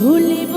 ভুলব